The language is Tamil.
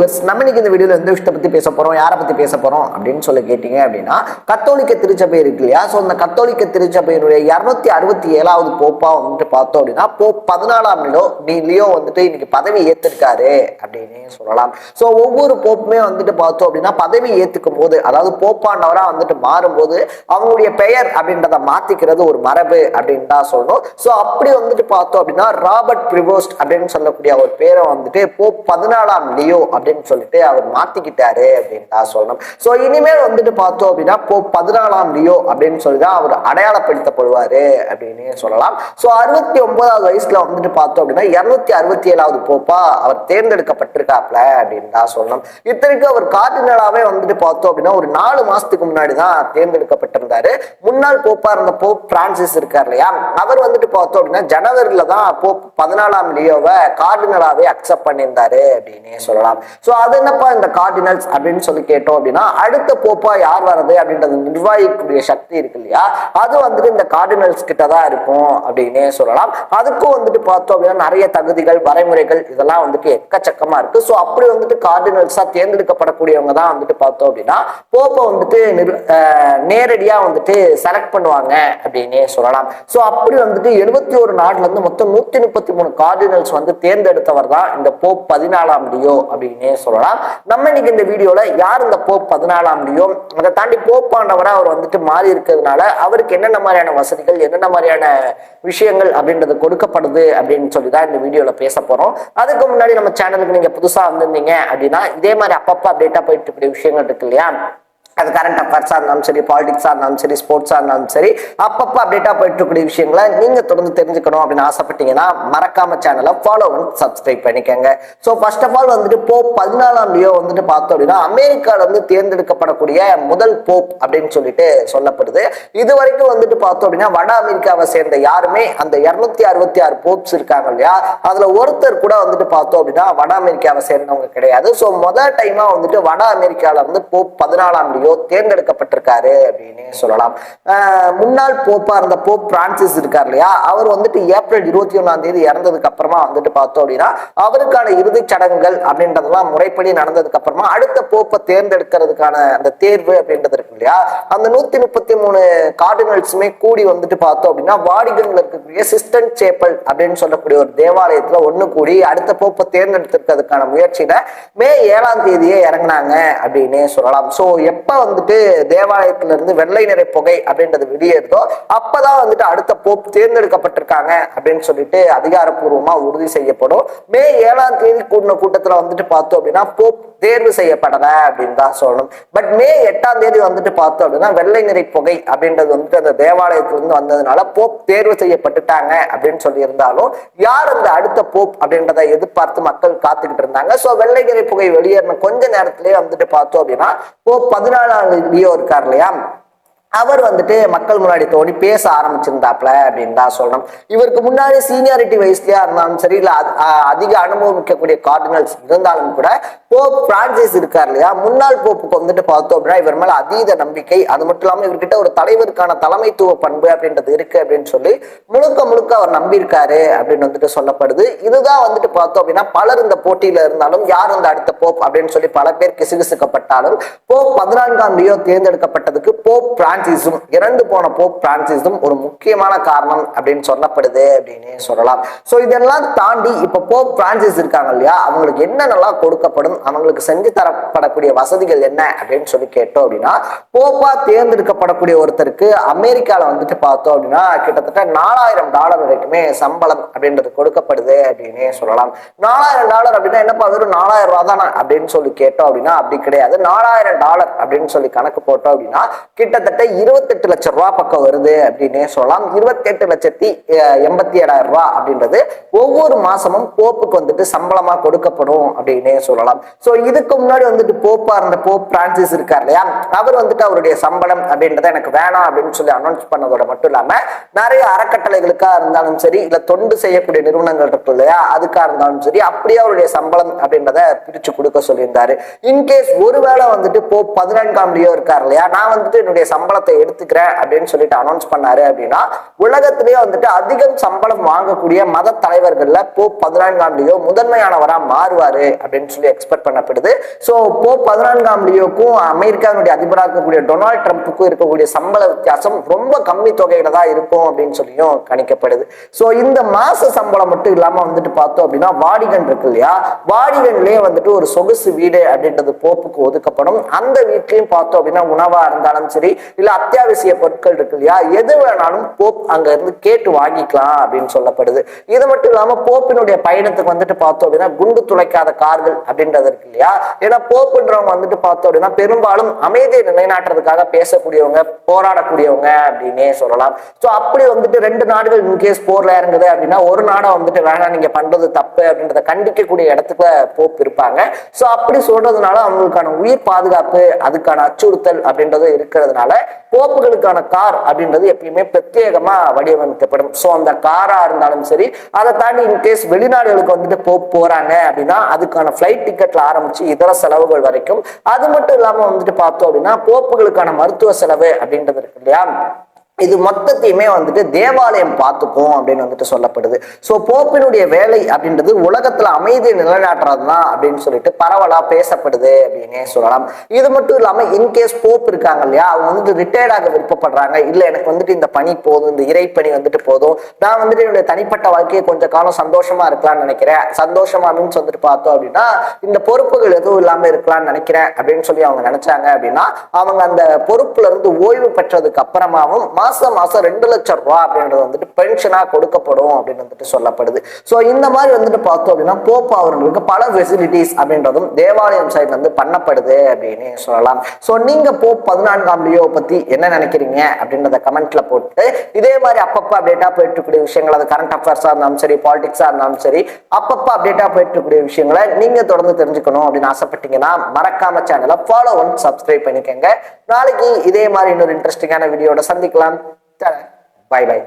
வியூவர்ஸ் நம்ம இன்னைக்கு இந்த வீடியோல எந்த விஷயத்தை பத்தி பேச போறோம் யாரை பத்தி பேச போறோம் அப்படின்னு சொல்லி கேட்டீங்க அப்படின்னா கத்தோலிக்க திருச்சபை இருக்கு இல்லையா? ஸோ அந்த கத்தோலிக்க திருச்சபையினுடைய இரநூத்தி அறுபத்தி ஏழாவது போப்பா வந்துட்டு பார்த்தோம் அப்படின்னா போப் பதினாலாம் நிலோ நீ வந்துட்டு இன்னைக்கு பதவி ஏத்திருக்காரு அப்படின்னு சொல்லலாம். ஸோ ஒவ்வொரு போப்புமே வந்துட்டு பார்த்தோம் அப்படின்னா பதவி ஏத்துக்கும் போது அதாவது போப்பாண்டவரா வந்துட்டு மாறும்போது அவங்களுடைய பெயர் அப்படின்றத மாத்திக்கிறது ஒரு மரபு அப்படின்னு தான் சொல்லணும். ஸோ அப்படி வந்துட்டு பார்த்தோம் அப்படின்னா ராபர்ட் பிரிவோஸ்ட் அப்படின்னு சொல்லக்கூடிய ஒரு பேரை வந்துட்டு போப் பதினாலாம் லியோ அப்படின்னு அப்படின்னு சொல்லிட்டு அவர் மாத்திக்கிட்டாரு அப்படின்னு தான் சொல்லணும். ஸோ இனிமேல் வந்துட்டு பார்த்தோம் அப்படின்னா போ பதினாலாம் லியோ அப்படின்னு சொல்லி தான் அவர் அடையாளப்படுத்தப்படுவாரு அப்படின்னு சொல்லலாம். ஸோ அறுபத்தி ஒன்பதாவது வயசுல வந்துட்டு பார்த்தோம் அப்படின்னா இருநூத்தி அறுபத்தி ஏழாவது போப்பா அவர் தேர்ந்தெடுக்கப்பட்டிருக்காப்ல அப்படின்னு தான் சொல்லணும். இத்தனைக்கு அவர் கார்டினலாவே வந்துட்டு பார்த்தோம் அப்படின்னா ஒரு நாலு மாசத்துக்கு முன்னாடி தான் தேர்ந்தெடுக்கப்பட்டிருந்தாரு. முன்னாள் போப்பா இருந்த போப் பிரான்சிஸ் இருக்கார் இல்லையா? அவர் வந்துட்டு பார்த்தோம் அப்படின்னா ஜனவரியில தான் போப் பதினாலாம் லியோவை கார்டினலாவே அக்செப்ட் பண்ணியிருந்தாரு அப்படின்னு சொல்லலாம். ஸோ அது என்னப்பா இந்த கார்டினல்ஸ் அப்படின்னு சொல்லி கேட்டோம் அப்படின்னா அடுத்த போப்பா யார் வர்றது அப்படின்றது நிர்வாகிக்கக்கூடிய சக்தி இருக்கு இல்லையா? அது வந்துட்டு இந்த கார்டினல்ஸ் கிட்ட தான் இருக்கும் அப்படின்னே சொல்லலாம். அதுக்கும் வந்துட்டு பார்த்தோம் அப்படின்னா நிறைய தகுதிகள் வரைமுறைகள் இதெல்லாம் வந்துட்டு எக்கச்சக்கமா இருக்கு. ஸோ அப்படி வந்துட்டு கார்டினல்ஸா தேர்ந்தெடுக்கப்படக்கூடியவங்க தான் வந்துட்டு பார்த்தோம் அப்படின்னா போப்பை வந்துட்டு நிர் நேரடியா வந்துட்டு செலக்ட் பண்ணுவாங்க அப்படின்னே சொல்லலாம். ஸோ அப்படி வந்துட்டு எழுபத்தி ஒரு நாடுல இருந்து மொத்தம் நூத்தி முப்பத்தி மூணு கார்டினல்ஸ் வந்து தேர்ந்தெடுத்தவர் தான் இந்த போப் பதினாலாம் லியோ அப்படின்னு சொல்லலாம்? நம்ம இன்னைக்கு இந்த வீடியோல யார் இந்த போப் பதினாலாம் லியோ அதை தாண்டி போப்பாண்டவரா அவர் வந்துட்டு மாறி இருக்கிறதுனால அவருக்கு என்னென்ன மாதிரியான வசதிகள் என்னென்ன மாதிரியான விஷயங்கள் அப்படின்றது கொடுக்கப்படுது அப்படின்னு சொல்லி தான் இந்த வீடியோல பேச போறோம். அதுக்கு முன்னாடி நம்ம சேனலுக்கு நீங்க புதுசா வந்திருந்தீங்க அப்படின்னா இதே மாதிரி அப்பப்போ அப்டேட்டா போயிட்டு இருக்கக்கூடிய விஷயங்கள் இருக்கு இல்லையா? அது கரண்ட் அஃபேர்ஸாக இருந்தாலும் சரி பாலிடிக்ஸாக இருந்தாலும் சரி ஸ்போர்ட்ஸாக இருந்தாலும் சரி அப்பப்போ அப்டேட்டாக போயிட்டு இருக்கக்கூடிய விஷயங்களை நீங்கள் தொடர்ந்து தெரிஞ்சுக்கணும் அப்படின்னு ஆசைப்பட்டீங்கன்னா மறக்காம சேனலை ஃபாலோ பண்ணி சப்ஸ்கிரைப் பண்ணிக்கோங்க. ஸோ ஃபர்ஸ்ட் ஆஃப் ஆல் வந்துட்டு போப் பதினாலாம் லியோ வந்துட்டு பார்த்தோம் அப்படின்னா அமெரிக்காவில் வந்து தேர்ந்தெடுக்கப்படக்கூடிய முதல் போப் அப்படின்னு சொல்லிட்டு சொல்லப்படுது. இது வரைக்கும் வந்துட்டு பார்த்தோம் அப்படின்னா வட அமெரிக்காவை சேர்ந்த யாருமே அந்த இருநூத்தி அறுபத்தி ஆறு போப்ஸ் இருக்காங்க இல்லையா? அதுல ஒருத்தர் கூட வந்துட்டு பார்த்தோம் அப்படின்னா வட அமெரிக்காவை சேர்ந்தவங்க கிடையாது. ஸோ முதல் டைமா வந்துட்டு வட அமெரிக்காவில் வந்து போப் பதினாலாம் லியோ தேர்ந்தெடுக்கப்பட்டிருக்காரு அப்படின்னு சொல்லலாம். முன்னாள் போப்பா இருந்த போப் பிரான்சிஸ் இருக்கார் இல்லையா? அவர் வந்துட்டு ஏப்ரல் இருபத்தி ஒண்ணாம் தேதி இறந்ததுக்கு அப்புறமா வந்துட்டு பார்த்தோம் அப்படின்னா அவருக்கான இறுதிச் சடங்குகள் அப்படின்றதெல்லாம் முறைப்படி நடந்ததுக்கு அப்புறமா அடுத்த போப்பை தேர்ந்தெடுக்கிறதுக்கான அந்த தேர்வு அப்படின்றது இருக்கு இல்லையா? அந்த நூத்தி முப்பத்தி மூணு கார்டினல்ஸுமே கூடி வந்துட்டு பார்த்தோம் அப்படின்னா வாடிகன்ல இருக்கக்கூடிய சிஸ்டன் சேப்பல் அப்படின்னு சொல்லக்கூடிய ஒரு தேவாலயத்துல ஒண்ணு கூடி அடுத்த போப்பை தேர்ந்தெடுத்திருக்கிறதுக்கான முயற்சியில மே ஏழாம் தேதியே இறங்குனாங்க அப்படின்னு சொல்லலாம். சோ எப்ப வந்துட்டு தேவாலயத்துல இருந்து வெள்ளை நிறை புகை அப்படின்றது வெளியேறுதோ அப்பதான் வந்துட்டு அடுத்த போப் தேர்ந்தெடுக்கப்பட்டிருக்காங்க அப்படின்னு சொல்லிட்டு அதிகாரப்பூர்வமா உறுதி செய்யப்படும். மே ஏழாம் தேதி கூடின கூட்டத்துல வந்துட்டு பார்த்தோம் அப்படின்னா போப் தேர்வு செய்யப்படல அப்படின்னு தான் சொல்லணும். பட் மே எட்டாம் தேதி வந்துட்டு பார்த்தோம் அப்படின்னா வெள்ளை நிறை புகை அப்படின்றது வந்துட்டு அந்த தேவாலயத்திலிருந்து வந்ததுனால போப் தேர்வு செய்யப்பட்டுட்டாங்க அப்படின்னு சொல்லியிருந்தாலும் யார் அந்த அடுத்த போப் அப்படின்றத எதிர்பார்த்து மக்கள் காத்துக்கிட்டு இருந்தாங்க. சோ வெள்ளை நிறை புகை வெளியேறின கொஞ்ச நேரத்திலேயே வந்துட்டு பார்த்தோம் அப்படின்னா போப் பதினாலாம் லியோ இருக்கார் இல்லையா? அவர் வந்துட்டு மக்கள் முன்னாடி தோணி பேச ஆரம்பிச்சிருந்தாப்ல அப்படின்னு தான் சொல்லணும் இவருக்கு முன்னாடி சீனியாரிட்டி வயசுலயா இருந்தாலும் சரி இல்ல அதிக அனுபவம் அதிக கார்டினல்ஸ் இருந்தாலும் கூட போப் பிரான்சிஸ் இருக்கார் இல்லையா? முன்னாள் போப்புக்கு வந்துட்டு பார்த்தோம் அப்படின்னா இவர் மேல அதீத நம்பிக்கை அது மட்டும் இல்லாம இவர்கிட்ட ஒரு தலைவருக்கான தலைமைத்துவ பண்பு அப்படின்றது இருக்கு அப்படின்னு சொல்லி முழுக்க முழுக்க அவர் நம்பியிருக்காரு அப்படின்னு வந்துட்டு சொல்லப்படுது. இதுதான் வந்துட்டு பார்த்தோம் அப்படின்னா பலர் இந்த போட்டியில இருந்தாலும் யார் இந்த அடுத்த போப் அப்படின்னு சொல்லி பல பேர் கிசுகிசுக்கப்பட்டாலும் போப் பதினான்காம் லியோ தேர்ந்தெடுக்கப்பட்டதுக்கு போப் பிரான்ஸ் பிரான்சிஸும் இறந்து போன போப் பிரான்சிஸும் ஒரு முக்கியமான காரணம் அப்படின்னு சொல்லப்படுது அப்படின்னு சொல்லலாம். சோ இதெல்லாம் தாண்டி இப்போ போப் பிரான்சிஸ் இருக்காங்க இல்லையா? அவங்களுக்கு என்னென்னலாம் கொடுக்கப்படும்? அவங்களுக்கு செஞ்சு தரப்படக்கூடிய வசதிகள் என்ன அப்படின்னு சொல்லி கேட்டோம் அப்படின்னா போப்பா தேர்ந்தெடுக்கப்படக்கூடிய ஒருத்தருக்கு அமெரிக்காவில் வந்துட்டு பார்த்தோம் அப்படின்னா கிட்டத்தட்ட நாலாயிரம் டாலர் வரைக்குமே சம்பளம் அப்படின்றது கொடுக்கப்படுது அப்படின்னு சொல்லலாம். நாலாயிரம் டாலர் அப்படின்னா என்னப்பா வெறும் நாலாயிரம் ரூபா தானே அப்படின்னு சொல்லி கேட்டோம் அப்படின்னா அப்படி கிடையாது. நாலாயிரம் டாலர் அப்படின்னு சொல்லி கணக்கு போட்டோம் அப்படின்னா கிட்டத்தட்ட இருபத்தெட்டு லட்சம் ரூபா பக்கம் வருது அப்படின்னே சொல்லலாம். இருபத்தெட்டு லட்சத்தி எண்பத்தி ஏழாயிரம் ரூபாய் அப்படின்றது ஒவ்வொரு மாசமும் போப்புக்கு வந்துட்டு சம்பளமா கொடுக்கப்படும் அப்படின்னே சொல்லலாம். ஸோ இதுக்கு முன்னாடி வந்துட்டு போப்பா இருந்த போப் பிரான்சிஸ் இருக்கார் இல்லையா? அவர் வந்துட்டு அவருடைய சம்பளம் அப்படின்றத எனக்கு வேணாம் அப்படின்னு சொல்லி அனௌன்ஸ் பண்ணதோட மட்டும் இல்லாம நிறைய அறக்கட்டளைகளுக்கா இருந்தாலும் சரி இல்ல தொண்டு செய்யக்கூடிய நிறுவனங்கள் இருக்கு இல்லையா? அதுக்கா இருந்தாலும் சரி அப்படியே அவருடைய சம்பளம் அப்படின்றத பிரிச்சு கொடுக்க சொல்லியிருந்தாரு. இன்கேஸ் ஒருவேளை வந்துட்டு போப் பதினான்காம் இருக்கார் இல்லையா? நான் வந்துட்டு என்னுடைய சம்பளம் சம்பளத்தை எடுத்துக்கிறேன் அப்படின்னு சொல்லிட்டு அனௌன்ஸ் பண்ணாரு அப்படின்னா உலகத்திலேயே வந்துட்டு அதிகம் சம்பளம் வாங்கக்கூடிய மத தலைவர்கள்ல போ பதினான்காம் லியோ முதன்மையானவரா மாறுவாரு அப்படின்னு சொல்லி எக்ஸ்பெக்ட் பண்ணப்படுது. ஸோ போ பதினான்காம் லியோக்கும் அமெரிக்காவுடைய அதிபராக இருக்கக்கூடிய டொனால்ட் ட்ரம்ப்புக்கும் இருக்கக்கூடிய சம்பள வித்தியாசம் ரொம்ப கம்மி தொகையில தான் இருக்கும் அப்படின்னு சொல்லியும் கணிக்கப்படுது. ஸோ இந்த மாச சம்பளம் மட்டும் இல்லாம வந்துட்டு பார்த்தோம் அப்படின்னா வாடிகன் இருக்கு இல்லையா? வாடிகன்லயே வந்துட்டு ஒரு சொகுசு வீடு அப்படின்றது போப்புக்கு ஒதுக்கப்படும். அந்த வீட்லயும் பார்த்தோம் அப்படின்னா உணவா இருந்தாலும் சரி இல்ல அத்தியாவசிய பொருட்கள் இருக்கு இல்லையா? எது வேணாலும் போப் அங்க இருந்து கேட்டு வாங்கிக்கலாம் அப்படின்னு சொல்லப்படுது. இது மட்டும் இல்லாம போப்பினுடைய பயணத்துக்கு வந்துட்டு பார்த்தோம் அப்படின்னா குண்டு துளைக்காத கார்கள் அப்படின்றது இருக்கு இல்லையா? ஏன்னா போப்புன்றவங்க வந்துட்டு பார்த்தோம் அப்படின்னா பெரும்பாலும் அமைதியை நிலைநாட்டுறதுக்காக பேசக்கூடியவங்க போராடக்கூடியவங்க அப்படின்னே சொல்லலாம். ஸோ அப்படி வந்துட்டு ரெண்டு நாடுகள் இன்கேஸ் போர்ல இறங்குது அப்படின்னா ஒரு நாடை வந்துட்டு வேணாம் நீங்க பண்றது தப்பு அப்படின்றத கண்டிக்கக்கூடிய இடத்துக்கு போப் இருப்பாங்க. ஸோ அப்படி சொல்றதுனால அவங்களுக்கான உயிர் பாதுகாப்பு அதுக்கான அச்சுறுத்தல் அப்படின்றது இருக்கிறதுனால போப்புகளுக்கான கார் அப்படின்றது எப்பயுமே பிரத்யேகமா வடிவமைக்கப்படும். ஸோ அந்த காரா இருந்தாலும் சரி அதை தாண்டி இன்கேஸ் வெளிநாடுகளுக்கு வந்துட்டு போப் போறாங்க அப்படின்னா அதுக்கான ஃபிளைட் டிக்கெட்ல ஆரம்பிச்சு இதர செலவுகள் வரைக்கும் அது மட்டும் இல்லாம வந்துட்டு பார்த்தோம் அப்படின்னா போப்புகளுக்கான மருத்துவ செலவு அப்படின்றது இருக்கு இல்லையா? இது மொத்தத்தையுமே வந்துட்டு தேவாலயம் பார்த்துக்கும் அப்படின்னு வந்துட்டு சொல்லப்படுது. ஸோ போப்பினுடைய வேலை அப்படின்றது உலகத்துல அமைதியை நிலைநாட்டுறது தான் அப்படின்னு சொல்லிட்டு பரவலா பேசப்படுது அப்படின்னே சொல்லலாம். இது மட்டும் இல்லாம இன்கேஸ் போப் இருக்காங்க இல்லையா அவங்க வந்துட்டு ரிட்டையர்டாக விருப்பப்படுறாங்க. இல்லை எனக்கு வந்துட்டு இந்த பணி போதும் இந்த இறைப்பணி வந்துட்டு போதும். நான் வந்துட்டு என்னுடைய தனிப்பட்ட வாழ்க்கையை கொஞ்சம் காலம் சந்தோஷமா இருக்கலாம்னு நினைக்கிறேன். சந்தோஷமா மீன்ஸ் வந்துட்டு பார்த்தோம் அப்படின்னா இந்த பொறுப்புகள் எதுவும் இல்லாம இருக்கலாம்னு நினைக்கிறேன் அப்படின்னு சொல்லி அவங்க நினைச்சாங்க அப்படின்னா அவங்க அந்த பொறுப்புல இருந்து ஓய்வு பெற்றதுக்கு அப்புறமாவும் மாசம் மாசம் ரெண்டு லட்சம் ரூபாய் அப்படின்றது வந்துட்டு பென்ஷனா கொடுக்கப்படும் அப்படின்னு வந்துட்டு சொல்லப்படுது. ஸோ இந்த மாதிரி வந்துட்டு பார்த்தோம் அப்படின்னா போப் அவர்களுக்கு பல ஃபெசிலிட்டிஸ் அப்படின்றதும் தேவாலயம் சைட்ல இருந்து பண்ணப்படுது அப்படின்னு சொல்லலாம். ஸோ நீங்க போப் பதினான்காம் லியோ பத்தி என்ன நினைக்கிறீங்க அப்படின்றத கமெண்ட்ல போட்டு இதே மாதிரி அப்பப்போ அப்டேட்டா போயிட்டு இருக்கக்கூடிய விஷயங்கள் அது கரண்ட் அஃபேர்ஸா இருந்தாலும் சரி பாலிடிக்ஸா இருந்தாலும் சரி அப்பப்போ அப்டேட்டா போயிட்டு இருக்கக்கூடிய விஷயங்களை நீங்க தொடர்ந்து தெரிஞ்சுக்கணும் அப்படின்னு ஆசைப்பட்டீங்கன்னா மறக்காம சேனலை ஃபாலோ ஒன் சப்ஸ்கிரைப் பண்ணிக்கோங்க. நாளைக்கு இதே மாதிரி இன்னொரு இன்ட்ரெஸ்டிங்கான வீடியோட சந்திக்கலாம். By by